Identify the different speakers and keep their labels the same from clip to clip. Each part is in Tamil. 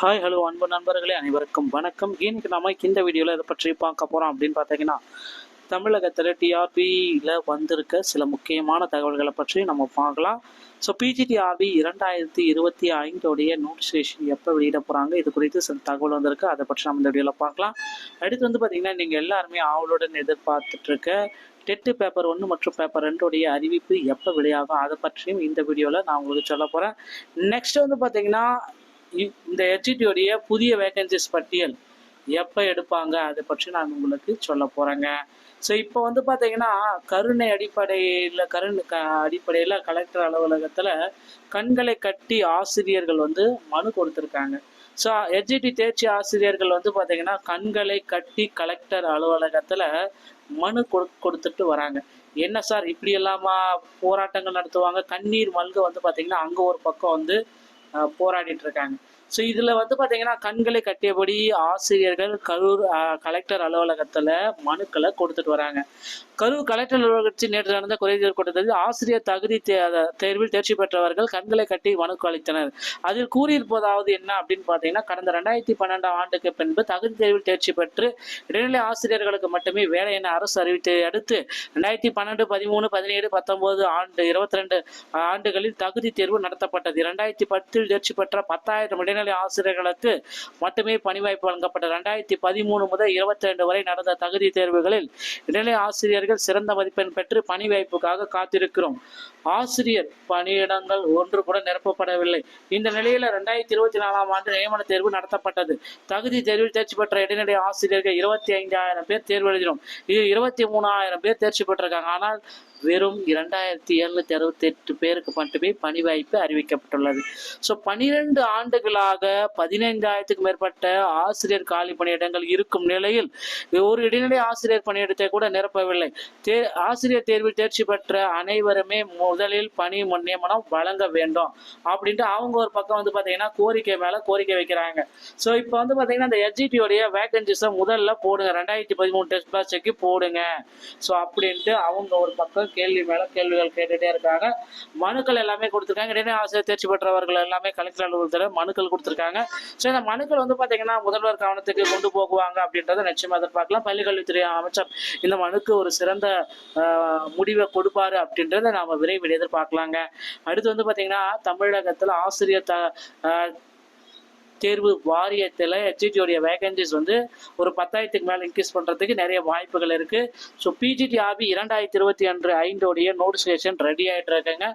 Speaker 1: ஹாய் ஹலோ அன்பு நண்பர்களே அனைவருக்கும் வணக்கம். இன்னைக்கு நாம இந்த வீடியோவில் இதை பற்றி பார்க்க போகிறோம் அப்படின்னு பார்த்தீங்கன்னா தமிழகத்தில் டிஆர்பியில் வந்திருக்க சில முக்கியமான தகவல்களை பற்றி நம்ம பார்க்கலாம். ஸோ பிஜிடிஆர்பி இரண்டாயிரத்தி இருபத்தி ஐந்தோடைய நோட்டிஃபிகேஷன் எப்போ வெளியிட போகிறாங்க இது குறித்து சில தகவல் வந்திருக்கு. அதை பற்றி நம்ம இந்த வீடியோவில் பார்க்கலாம். அடுத்து வந்து பார்த்தீங்கன்னா நீங்கள் எல்லாருமே ஆவலுடன் எதிர்பார்த்துட்ருக்க டெட்டு பேப்பர் ஒன்று மற்றும் பேப்பர் ரெண்டோடைய அறிவிப்பு எப்போ வெளியாகும் அதை பற்றியும் இந்த வீடியோவில் நான் உங்களுக்கு சொல்ல போகிறேன் நெக்ஸ்ட் வந்து பார்த்தீங்கன்னா இந்த ஹெச்டியோடைய புதிய வேகன்சிஸ் பட்டியல் எப்போ எடுப்பாங்க? அதை பற்றி நான் உங்களுக்கு சொல்ல போகிறேங்க ஸோ இப்போ வந்து பார்த்தீங்கன்னா கருணை அடிப்படையில் கருணை க அடிப்படையில் கலெக்டர் அலுவலகத்தில் கண்களை கட்டி ஆசிரியர்கள் வந்து மனு கொடுத்துருக்காங்க. ஸோ ஹெச்டி தேர்ச்சி ஆசிரியர்கள் வந்து பார்த்தீங்கன்னா கண்களை கட்டி கலெக்டர் அலுவலகத்தில் மனு கொடு கொடுத்துட்டு வராங்க. என்ன சார் இப்படி எல்லாமா போராட்டங்கள் நடத்துவாங்க? கண்ணீர் மல்க வந்து பார்த்தீங்கன்னா அங்கே ஒரு பக்கம் வந்து போராடிட்டு இருக்காங்க. ஸோ இதில் வந்து பார்த்தீங்கன்னா கண்களை கட்டியபடி ஆசிரியர்கள் கரூர் கலெக்டர் அலுவலகத்தில் மனுக்களை கொடுத்துட்டு வராங்க. கரூர் கலெக்டர் அலுவலகத்தில் நேற்று நடந்த குறைதீர் கூட்டத்தில் ஆசிரியர் தகுதி தேர்வில் தேர்ச்சி பெற்றவர்கள் கண்களை கட்டி மனுக்கு அளித்தனர். அதில் கூறியிருப்பதாவது என்ன அப்படின்னு பார்த்தீங்கன்னா கடந்த ரெண்டாயிரத்தி பன்னெண்டாம் ஆண்டுக்கு பின்பு தகுதி தேர்வில் தேர்ச்சி பெற்று இடைநிலை ஆசிரியர்களுக்கு மட்டுமே வேலை என அரசு அறிவித்ததை அடுத்து ரெண்டாயிரத்தி பன்னெண்டு பதிமூணு பதினேழு பத்தொன்பது ஆண்டு இருபத்தி ரெண்டு ஆண்டுகளில் தகுதி தேர்வு நடத்தப்பட்டது. இரண்டாயிரத்தி பத்தில் தேர்ச்சி பெற்ற பத்தாயிரம் இடைநிலை ஆசிரியர்களுக்கு மட்டுமே பணிவாய்ப்பு வழங்கப்பட்ட. ரெண்டாயிரத்தி பதிமூணு முதல் இருபத்தி ரெண்டு வரை நடந்த தகுதி தேர்வுகளில் இடைநிலை ஆசிரியர்கள் சிறந்த மதிப்பெண் பெற்று பணி வாய்ப்புக்காக காத்திருக்கிறோம். ஆசிரியர் பணியிடங்கள் ஒன்று கூட நிரப்பப்படவில்லை. இந்த நிலையில் ரெண்டாயிரத்தி இருபத்தி நாலாம் ஆண்டு நியமன தேர்வு நடத்தப்பட்டது. தகுதி தேர்வில் தேர்ச்சி பெற்ற இடைநிலை ஆசிரியர்கள் இருபத்தி ஐந்தாயிரம் பேர் தேர்வு எழுதினோம். இது இருபத்தி மூணாயிரம் பேர் தேர்ச்சி பெற்றிருக்காங்க. ஆனால் வெறும் இரண்டாயிரத்தி எழுநூத்தி அறுபத்தி எட்டு பேருக்கு மட்டுமே பணி வாய்ப்பு அறிவிக்கப்பட்டுள்ளது. ஸோ பனிரெண்டு ஆண்டுகளாக பதினைந்தாயிரத்துக்கும் மேற்பட்ட ஆசிரியர் காலி பணியிடங்கள் இருக்கும் நிலையில் ஒரு இடைநிலை ஆசிரியர் பணியிடத்தை கூட நிரப்பவில்லை. தே ஆசிரியர் தேர்வில் தேர்ச்சி பெற்ற அனைவருமே முதலில் பணி முன் நியமனம் வழங்க வேண்டும் அப்படின்ட்டு அவங்க ஒரு பக்கம் வந்து பார்த்தீங்கன்னா கோரிக்கை மேலே கோரிக்கை வைக்கிறாங்க. ஸோ இப்போ வந்து பார்த்தீங்கன்னா அந்த எஸ்ஜிடியோடைய வேகன்சிஸை முதல்ல போடுங்க. ரெண்டாயிரத்தி பதிமூணு டெஸ்ட் பேட்சுக்கு போடுங்க. ஸோ அப்படின்ட்டு அவங்க ஒரு பக்கம் கேள்வி மேலே கேள்விகள் கேட்டுகிட்டே இருக்காங்க. மனுக்கள் எல்லாமே கொடுத்துருக்காங்க. இடைநிலை ஆசிரியர் தேர்ச்சி பெற்றவர்கள் எல்லாமே கலெக்டர் அலுவலகத்தில் மனுக்கள் கொடுத்துருக்காங்க. ஸோ இந்த மனுக்கள் வந்து பார்த்தீங்கன்னா முதல்வர் கவனத்துக்கு கொண்டு போகுவாங்க அப்படின்றத நிச்சயமாக எதிர்பார்க்கலாம். பள்ளிக்கல்வித்துறை அமைச்சர் இந்த மனுக்கு ஒரு சிறந்த ஆஹ், முடிவை கொடுப்பாரு அப்படின்றத நாம விரைவில் எதிர்பார்க்கலாங்க. அடுத்து வந்து பார்த்தீங்கன்னா தமிழகத்தில் ஆசிரியர் த ஆஹ், தேர்வு வாரியத்தில் ஹெச்டியோடைய வேகன்சிஸ் வந்து ஒரு பத்தாயிரத்துக்கு மேலே இன்க்ரீஸ் பண்ணுறதுக்கு நிறைய வாய்ப்புகள் இருக்குது ஸோ பிஜிடிஆர்பி இரண்டாயிரத்தி இருபத்தி அன்று ஐந்தோடைய நோட்டிஃபிகேஷன் ரெடி ஆகிட்டு இருக்குங்க.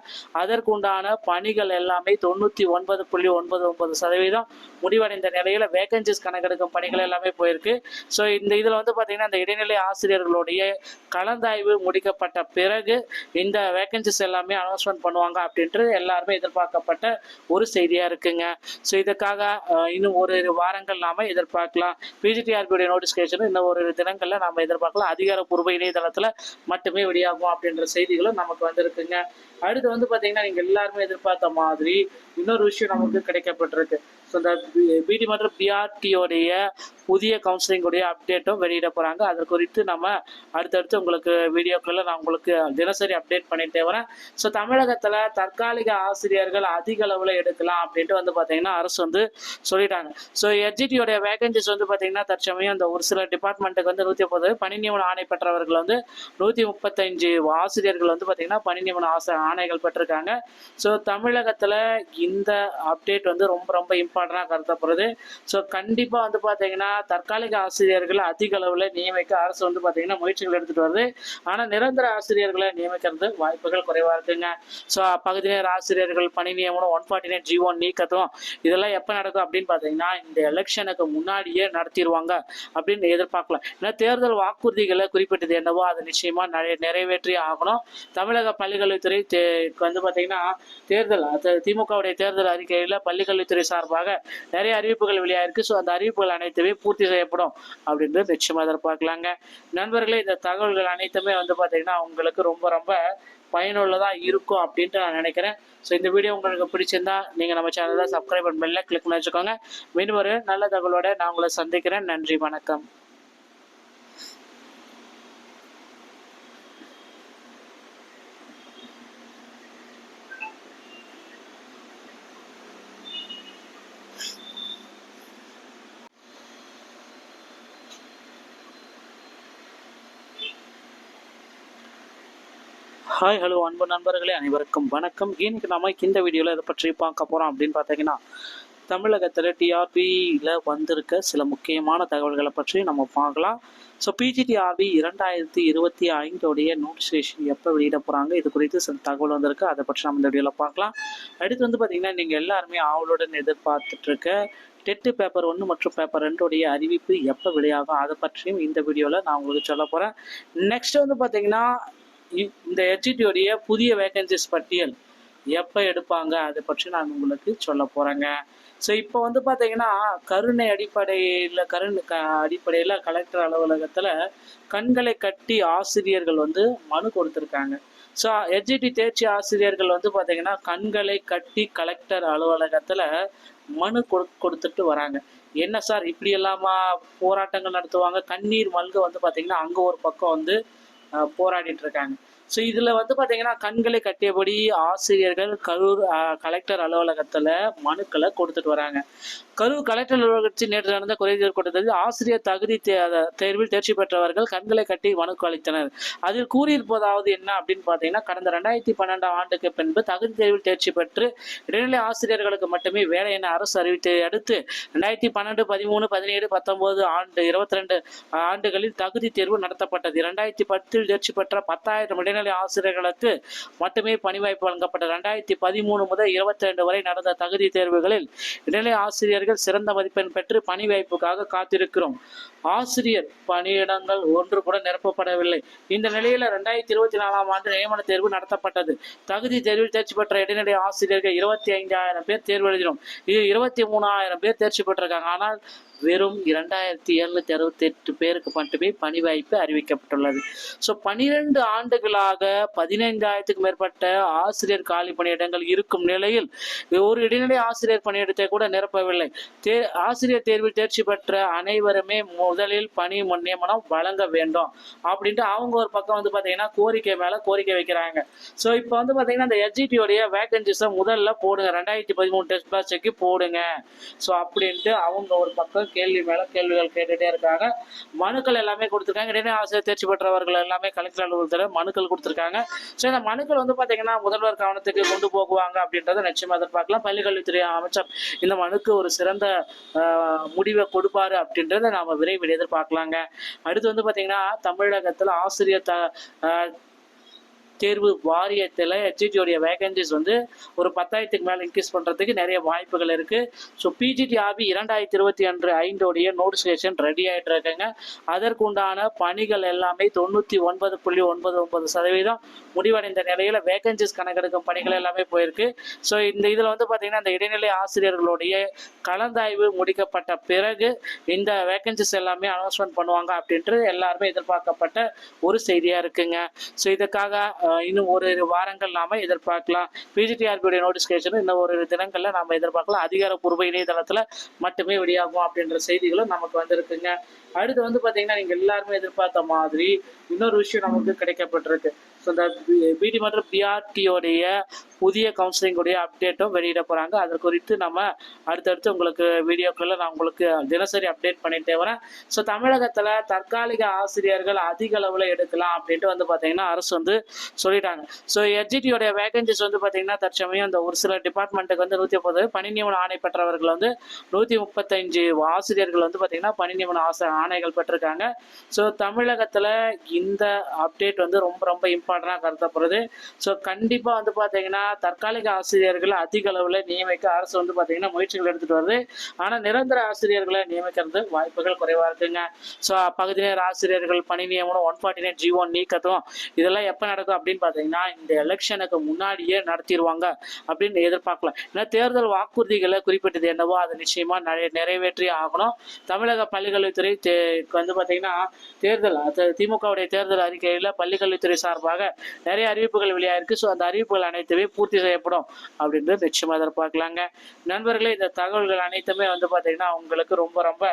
Speaker 1: அதற்கு உண்டான பணிகள் எல்லாமே தொண்ணூற்றி ஒன்பது புள்ளி ஒன்பது ஒன்பது சதவீதம் முடிவடைந்த நிலையில் வேகன்சிஸ் கணக்கெடுக்கும் பணிகள் எல்லாமே போயிருக்கு. ஸோ இந்த இதில் வந்து பார்த்தீங்கன்னா இந்த இடைநிலை ஆசிரியர்களுடைய கலந்தாய்வு முடிக்கப்பட்ட பிறகு இந்த வேகன்சிஸ் எல்லாமே அனௌன்ஸ்மெண்ட் பண்ணுவாங்க அப்படின்ட்டு எல்லாருமே எதிர்பார்க்கப்பட்ட ஒரு செய்தியாக இருக்குங்க. ஸோ இதுக்காக இன்னும் ஒரு வாரங்கள் நாம எதிர்பார்க்கலாம். பிஜிடிஆர்பியுடைய நோட்டிஃபிகேஷன் இன்னும் ஒரு தினங்களில் நாம எதிர்பார்க்கலாம். அதிகாரப்பூர்வ இணையதளத்தில் மட்டுமே வெளியாகும் அப்படின்ற செய்திகளும் நமக்கு வந்திருக்குங்க. அடுத்து வந்து பார்த்தீங்கன்னா நீங்கள் எல்லாருமே எதிர்பார்த்த மாதிரி இன்னொரு விஷயம் நமக்கு கிடைக்கப்பட்டிருக்கு. ஸோ இந்த பிடி மற்றும் பிஆர்டியோடைய புதிய கவுன்சிலிங்குடைய அப்டேட்டும் வெளியிட போகிறாங்க அது குறித்து நம்ம அடுத்தடுத்து உங்களுக்கு வீடியோக்களில் நான் உங்களுக்கு தினசரி அப்டேட் பண்ணிகிட்டே வரேன். ஸோ தமிழகத்தில் தற்காலிக ஆசிரியர்கள் அதிக அளவில் எடுக்கலாம் அப்படின்ட்டு வந்து பார்த்தீங்கன்னா அரசு வந்து சொல்லிட்டாங்க. ஸோ எஸ்ஜிடியோடைய வேகன்சிஸ் வந்து பார்த்தீங்கன்னா தற்சமயம் இந்த ஒரு சில டிபார்ட்மெண்ட்டுக்கு வந்து நூற்றி முப்பது பணி நியமன ஆணை பெற்றவர்கள் வந்து நூற்றி முப்பத்தஞ்சு ஆசிரியர்கள் வந்து பார்த்தீங்கன்னா பணி நியமன ஆசை ஆணைகள் பெற்றிருக்காங்க. ஸோ தமிழகத்தில் இந்த அப்டேட் வந்து ரொம்ப ரொம்ப இம்பார்ட்டண்டாக கருதப்படுது ஸோ கண்டிப்பாக வந்து பார்த்தீங்கன்னா தற்காலிக ஆசிரியர்களை அதிக அளவில் நியமிக்க அரசு வந்து பார்த்தீங்கன்னா முயற்சிகள் எடுத்துகிட்டு வருது. ஆனால் நிரந்தர ஆசிரியர்களை நியமிக்கிறது வாய்ப்புகள் குறைவாக இருக்குங்க. ஸோ பகுதி நேர ஆசிரியர்கள் பணி நியமனம் one forty nine G one நீக்கத்தும் இதெல்லாம் எப்போ நடக்கும் அப்படின்னு பார்த்தீங்கன்னா இந்த எலெக்ஷனுக்கு முன்னாடியே நடத்திடுவாங்க அப்படின்னு எதிர்பார்க்கலாம். ஏன்னா தேர்தல் வாக்குறுதிகளை குறிப்பிட்டது என்னவோ அது நிச்சயமாக நிறைய நிறைவேற்றி ஆகணும். தமிழக பள்ளிக்கல்வித்துறை தே வந்து பார்த்தீங்கன்னா தேர்தல் அது திமுகவுடைய தேர்தல் அறிக்கையில் பள்ளிக்கல்வித்துறை சார்பாக நிறைய அறிவிப்புகள் வெளியாயிருக்கு. ஸோ அந்த அறிவிப்புகள் அனைத்துமே பூர்த்தி செய்யப்படும் அப்படின்றது நிச்சயமாக எதிர்பார்க்கலாங்க. நண்பர்களே இந்த தகவல்கள் அனைத்துமே வந்து பார்த்தீங்கன்னா உங்களுக்கு ரொம்ப ரொம்ப பயனுள்ளதாக இருக்கும் அப்படின்ட்டு நான் நினைக்கிறேன். ஸோ இந்த வீடியோ உங்களுக்கு பிடிச்சிருந்தா நீங்கள் நம்ம சேனலில் சப்ஸ்கிரைப் பண்ண பெல்ல கிளிக் பண்ணி வச்சுக்கோங்க. மீண்டும் ஒரு நல்ல தகவலோட நான் உங்களை சந்திக்கிறேன். நன்றி வணக்கம். ஹாய் ஹலோ அன்பு நண்பர்களே அனைவருக்கும் வணக்கம். இன்னைக்கு நம்ம இந்த வீடியோவில் இதை பற்றி பார்க்க போகிறோம் அப்படின்னு பார்த்தீங்கன்னா தமிழகத்தில் டிஆர்பியில் வந்திருக்க சில முக்கியமான தகவல்களை பற்றி நம்ம பார்க்கலாம். ஸோ பிஜிடிஆர்பி இரண்டாயிரத்தி இருபத்தி ஐந்தோடைய நோட்டிஃபிகேஷன் எப்போ வெளியிட போகிறாங்க இது குறித்து சில தகவல் வந்திருக்கு அதை பற்றி நம்ம இந்த வீடியோவில் பார்க்கலாம். அடுத்து வந்து பார்த்திங்கன்னா நீங்கள் எல்லாருமே ஆவலுடன் எதிர்பார்த்துட்ருக்க டெட்டு பேப்பர் ஒன்று மற்றும் பேப்பர் ரெண்டுடைய அறிவிப்பு எப்போ வெளியாகும் அதை பற்றியும் இந்த வீடியோவில் நான் உங்களுக்கு சொல்ல போகிறேன் நெக்ஸ்ட் வந்து பார்த்தீங்கன்னா இந்த ஹெச்டியோடைய புதிய வேகன்சிஸ் பட்டியல் எப்போ எடுப்பாங்க? அதை பற்றி நான் உங்களுக்கு சொல்ல போகிறேங்க ஸோ இப்போ வந்து பார்த்தீங்கன்னா கருணை அடிப்படையில் கருணை க அடிப்படையில் கலெக்டர் அலுவலகத்தில் கண்களை கட்டி ஆசிரியர்கள் வந்து மனு கொடுத்துருக்காங்க. ஸோ ஹெச்டி தேர்ச்சி ஆசிரியர்கள் வந்து பார்த்தீங்கன்னா கண்களை கட்டி கலெக்டர் அலுவலகத்தில் மனு கொடு கொடுத்துட்டு வராங்க. என்ன சார் இப்படி இல்லாமல் போராட்டங்கள் நடத்துவாங்க? கண்ணீர் மல்க வந்து பார்த்தீங்கன்னா அங்கே ஒரு பக்கம் வந்து போராடிட்டு இருக்காங்க. ஸோ இதில் வந்து பார்த்தீங்கன்னா கண்களை கட்டியபடி ஆசிரியர்கள் கரூர் கலெக்டர் அலுவலகத்தில் மனுக்களை கொடுத்துட்டு வராங்க. கரூர் கலெக்டர் அலுவலகத்தில் நேற்று நடந்த குறைதீர் கூட்டத்தில் ஆசிரியர் தகுதி தேர்வில் தேர்ச்சி பெற்றவர்கள் கண்களை கட்டி மனுக்கு அளித்தனர். அதில் கூறியிருப்பதாவது என்ன அப்படின்னு பார்த்தீங்கன்னா கடந்த ரெண்டாயிரத்தி பன்னெண்டாம் ஆண்டுக்கு பின்பு தகுதி தேர்வில் தேர்ச்சி பெற்று இடைநிலை ஆசிரியர்களுக்கு மட்டுமே வேலை என அரசு அறிவித்ததை அடுத்து ரெண்டாயிரத்தி பன்னெண்டு பதிமூணு பதினேழு பத்தொன்பது ஆண்டு இருபத்தி ரெண்டு ஆண்டுகளில் தகுதி தேர்வு நடத்தப்பட்டது. இரண்டாயிரத்தி பத்தில் தேர்ச்சி பெற்ற பத்தாயிரம் இடைநிலை உயர்நிலை ஆசிரியர்களுக்கு மட்டுமே பணி வாய்ப்பு வழங்கப்பட்டது. ரெண்டாயிரத்தி பதிமூணு முதல் இருபத்தி ரெண்டு வரை நடந்த தகுதி தேர்வுகளில் இடைநிலை ஆசிரியர்கள் சிறந்த மதிப்பெண் பெற்று பணி வாய்ப்புக்காக காத்திருக்கிறோம். ஆசிரியர் பணியிடங்கள் ஒன்று கூட நிரப்பப்படவில்லை. இந்த நிலையில் ரெண்டாயிரத்தி இருபத்தி நாலாம் ஆண்டு நியமன தேர்வு நடத்தப்பட்டது. தகுதி தேர்வில் தேர்ச்சி பெற்ற இடைநிலை ஆசிரியர்கள் இருபத்தி ஐந்தாயிரம் பேர் தேர்வு எழுதினோம். இது இருபத்தி மூணாயிரம் பேர் தேர்ச்சி பெற்றிருக்காங்க. ஆனால் வெறும் இரண்டாயிரத்தி எழுநூத்தி அறுபத்தி எட்டு பேருக்கு மட்டுமே பணி வாய்ப்பு அறிவிக்கப்பட்டுள்ளது. ஸோ பனிரெண்டு ஆண்டுகளாக பதினைந்தாயிரத்துக்கு மேற்பட்ட ஆசிரியர் காலி பணியிடங்கள் இருக்கும் நிலையில் ஒரு இடைநிலை ஆசிரியர் பணியிடத்தை கூட நிரப்பவில்லை. தே ஆசிரியர் தேர்வில் தேர்ச்சி பெற்ற அனைவருமே முதலில் பணி நியமனம் வழங்க வேண்டும் அப்படின்ட்டு அவங்க ஒரு பக்கம் வந்து பார்த்தீங்கன்னா கோரிக்கை மேலே கோரிக்கை வைக்கிறாங்க. ஸோ இப்போ வந்து பார்த்தீங்கன்னா அந்த எஸ்ஜிடியோடைய வேகன்சிஸை முதல்ல போடுங்க. ரெண்டாயிரத்தி பதிமூணு டெஸ்ட் பேட்சுக்கு போடுங்க. ஸோ அப்படின்ட்டு அவங்க ஒரு பக்கம் கேள்வி மேலே கேள்விகள் கேட்டுகிட்டே இருக்காங்க. மனுக்கள் எல்லாமே கொடுத்துருக்காங்க. இடைநிலை ஆசிரியர் தேர்ச்சி பெற்றவர்கள் எல்லாமே கலெக்டர் அலுவலகத்தில் மனுக்கள் கொடுத்துருக்காங்க. ஸோ இந்த மனுக்கள் வந்து பார்த்தீங்கன்னா முதல்வர் கவனத்துக்கு கொண்டு போகுவாங்க அப்படின்றத நிச்சயமாக எதிர்பார்க்கலாம். பள்ளிக்கல்வித்துறை அமைச்சர் இந்த மனுக்கு ஒரு சிறந்த ஆஹ், முடிவை கொடுப்பாரு அப்படின்றத நாம விரைவில் எதிர்பார்க்கலாங்க. அடுத்து வந்து பார்த்தீங்கன்னா தமிழகத்தில் ஆசிரியர் த தேர்வு வாரியத்தில் ஹெச்ஜிடியோடைய வேகன்சிஸ் வந்து ஒரு பத்தாயிரத்துக்கு மேலே இன்க்ரீஸ் பண்ணுறதுக்கு நிறைய வாய்ப்புகள் இருக்குது ஸோ பிஜிடிஆர்பி இரண்டாயிரத்தி இருபத்தி அன்று ஐந்தோடைய நோட்டிஃபிகேஷன் ரெடி ஆகிட்டு இருக்குங்க. அதற்குண்டான பணிகள் எல்லாமே தொண்ணூற்றி ஒன்பது புள்ளி ஒன்பது ஒன்பது சதவீதம் முடிவடைந்த நிலையில் வேகன்சிஸ் கணக்கெடுக்கும் பணிகள் எல்லாமே போயிருக்கு. ஸோ இந்த இதில் வந்து பார்த்திங்கன்னா இந்த இடைநிலை ஆசிரியர்களுடைய கலந்தாய்வு முடிக்கப்பட்ட பிறகு இந்த வேகன்சிஸ் எல்லாமே அனௌன்ஸ்மெண்ட் பண்ணுவாங்க அப்படின்ட்டு எல்லாருமே எதிர்பார்க்கப்பட்ட ஒரு செய்தியாக இருக்குங்க. ஸோ இதுக்காக இன்னும் ஒரு வாரங்கள் நாம எதிர்பார்க்கலாம். பிஜிடிஆர்பியுடைய நோட்டிஃபிகேஷன் இன்னும் ஒரு தினங்கள்ல நாம எதிர்பார்க்கலாம். அதிகாரப்பூர்வ இணையதளத்துல மட்டுமே வெளியாகும் அப்படின்ற செய்திகளும் நமக்கு வந்திருக்குங்க. அடுத்து வந்து பாத்தீங்கன்னா நீங்க எல்லாருமே எதிர்பார்த்த மாதிரி இன்னொரு விஷயம் நமக்கு கிடைக்கப்பட்டிருக்கு. ஸோ இந்த பிடி மற்றும் பிஆர்டியோடைய புதிய கவுன்சிலிங்குடைய அப்டேட்டும் வெளியிட போகிறாங்க அது குறித்து நம்ம அடுத்தடுத்து உங்களுக்கு வீடியோக்களில் நான் உங்களுக்கு தினசரி அப்டேட் பண்ணிட்டே வரேன். ஸோ தமிழகத்தில் தற்காலிக ஆசிரியர்கள் அதிக அளவில் எடுக்கலாம் அப்படின்ட்டு வந்து பார்த்தீங்கன்னா அரசு வந்து சொல்லிட்டாங்க. ஸோ எஸ்ஜிடியோடைய வேகன்சிஸ் வந்து பார்த்தீங்கன்னா தற்சமயம் இந்த ஒரு சில டிபார்ட்மெண்ட்டுக்கு வந்து நூற்றி முப்பது பணி நியமன ஆணை பெற்றவர்கள் வந்து நூற்றி முப்பத்தஞ்சு ஆசிரியர்கள் வந்து பார்த்தீங்கன்னா பணி நியமன ஆசை ஆணைகள் பெற்றிருக்காங்க ஸோ தமிழகத்தில் இந்த அப்டேட் வந்து ரொம்ப ரொம்ப இம்பார்ட்டண்டாக கருதப்படுது. ஸோ கண்டிப்பாக வந்து பார்த்தீங்கன்னா தற்காலிக ஆசிரியர்களை அதிக அளவில் நியமிக்க அரசு வந்து பார்த்தீங்கன்னா முயற்சிகள் எடுத்துகிட்டு வருது. ஆனால் நிரந்தர ஆசிரியர்களை நியமிக்கிறது வாய்ப்புகள் குறைவாக இருக்குங்க. ஸோ பகுதி நேர ஆசிரியர்கள் பணி நியமனம் one forty nine G one நீக்கத்தும் இதெல்லாம் எப்போ நடக்கும் அப்படின்னு பார்த்தீங்கன்னா இந்த எலெக்ஷனுக்கு முன்னாடியே நடத்திடுவாங்க அப்படின்னு எதிர்பார்க்கலாம். ஏன்னா தேர்தல் வாக்குறுதிகளை குறிப்பிட்டது என்னவோ அதை நிச்சயமாக நிறைவேற்றி ஆகணும். தமிழக பள்ளிக்கல்வித்துறை தே வந்து பார்த்தீங்கன்னா தேர்தல் திமுகவுடைய தேர்தல் அறிக்கையில் பள்ளிக்கல்வித்துறை சார்பாக நிறைய அறிவிப்புகள் வெளியாயிருக்கு. ஸோ அந்த அறிவிப்புகள் அனைத்துமே பூர்த்தி செய்யப்படும் அப்படின்றது நிச்சயமாக எதிர்பார்க்கலாங்க. நண்பர்களே இந்த தகவல்கள் அனைத்துமே வந்து பார்த்தீங்கன்னா உங்களுக்கு ரொம்ப ரொம்ப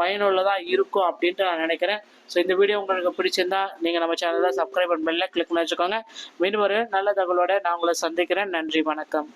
Speaker 1: பயனுள்ளதாக இருக்கும் அப்படின்ட்டு நான் நினைக்கிறேன். ஸோ இந்த வீடியோ உங்களுக்கு பிடிச்சிருந்தா நீங்கள் நம்ம சேனலில் சப்ஸ்கிரைப் பண்ணல கிளிக் பண்ணி வச்சுக்கோங்க. மீண்டும் ஒரு நல்ல தகவலோட நான் உங்களை சந்திக்கிறேன். நன்றி வணக்கம்.